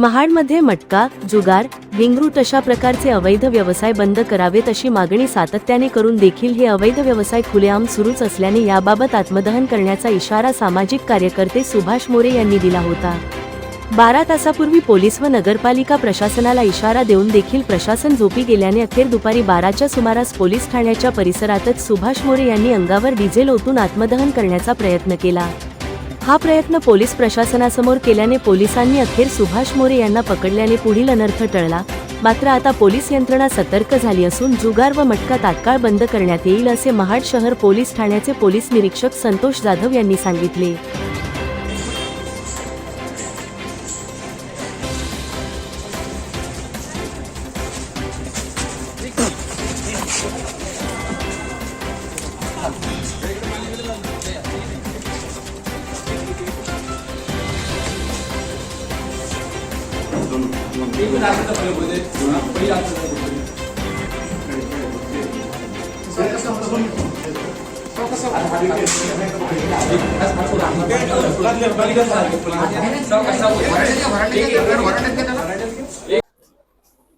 महाडमध्ये मटका जुगार विंगरूट अशा प्रकारचे अवैध व्यवसाय बंद करावेत अशी मागणी सातत्याने करून देखील हे अवैध व्यवसाय खुलेआम सुरूच असल्याने याबाबत आत्मदहन करण्याचा इशारा सामाजिक कार्यकर्ते सुभाष मोरे यांनी दिला होता. बारा तासापूर्वी पोलीस व नगरपालिका प्रशासनाला इशारा देऊन देखील प्रशासन झोपी गेल्याने अखेर दुपारी बाराच्या सुमारास पोलीस ठाण्याच्या परिसरातच सुभाष मोरे यांनी अंगावर डिझेल ओतून आत्मदहन करण्याचा प्रयत्न केला. हा प्रयत्न पोलीस प्रशासनासमोर केल्याने पोलिसांनी अखेर सुभाष मोरे यांना पकडल्याने पुढील अनर्थ टळला. मात्र आता पोलीस यंत्रणा सतर्क झाली असून जुगार व मटका तात्काळ बंद करण्यात येईल असे महाड शहर पोलीस ठाण्याचे पोलीस निरीक्षक संतोष जाधव यांनी सांगितले.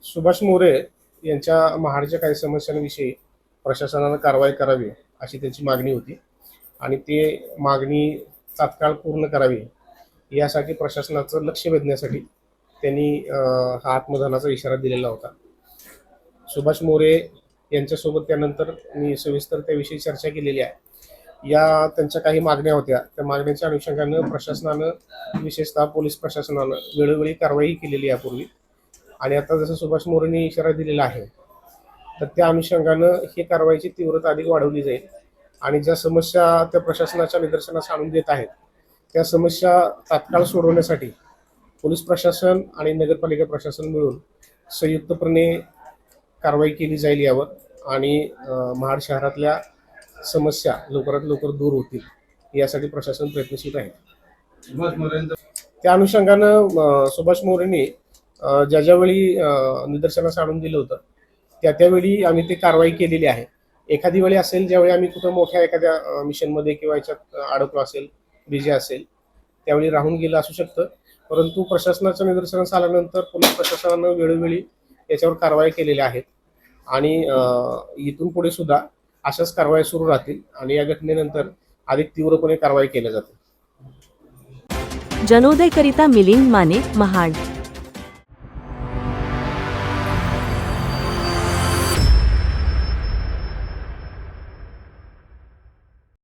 सुभाष मोरे यांच्या महाडच्या काही समस्यांविषयी प्रशासनानं कारवाई करावी अशी त्यांची मागणी होती. आणि ते मागणी तात्काळ पूर्ण करावी यासाठी प्रशासनाचं लक्ष वेधण्यासाठी त्यांनी हा आत्मदानाचा इशारा दिलेला होता. सुभाष मोरे यांच्यासोबत त्यानंतर मी सविस्तर त्याविषयी चर्चा केलेली आहे. या त्यांच्या काही मागण्या होत्या. त्या मागण्यांच्या अनुषंगानं प्रशासनानं विशेषतः पोलीस प्रशासनानं वेळोवेळी कारवाई केलेली आहे यापूर्वी. आणि आता जसं सुभाष मोरेंनी इशारा दिलेला आहे तर त्या अनुषंगानं ही कारवाईची तीव्रता अधिक वाढवली जाईल. आणि ज्या समस्या त्या प्रशासनाच्या निदर्शनास आणून देत आहेत त्या समस्या तात्काळ सोडवण्यासाठी पोलीस प्रशासन आणि नगरपालिका प्रशासन मिळून संयुक्तपणे कारवाई केली जाईल यावर आणि महाड शहरातल्या समस्या लवकरात लवकर दूर होतील यासाठी प्रशासन प्रयत्नशील आहे. त्या अनुषंगानं सुभाष मोरेंनी ज्या ज्यावेळी निदर्शनास आणून दिलं होतं त्या त्यावेळी आम्ही ते कारवाई केलेली आहे. एखादी वेळी असेल ज्यावेळी आम्ही कुठं मोठ्या एखाद्या मिशनमध्ये किंवा याच्यात अडकलो असेल बिझी असेल त्यावेळी राहून गेलं असू शकतं. परंतु प्रशासनाच्या निदर्शनास आल्यानंतर पोलीस प्रशासनानं वेळोवेळी याच्यावर कारवाई केलेल्या आहेत. आणि इथून पुढे सुद्धा अशाच कारवाई सुरू राहतील आणि या घटनेनंतर अधिक तीव्रपणे कारवाई केल्या जातील. जनोदयकरिता मिलिंद माने महाड.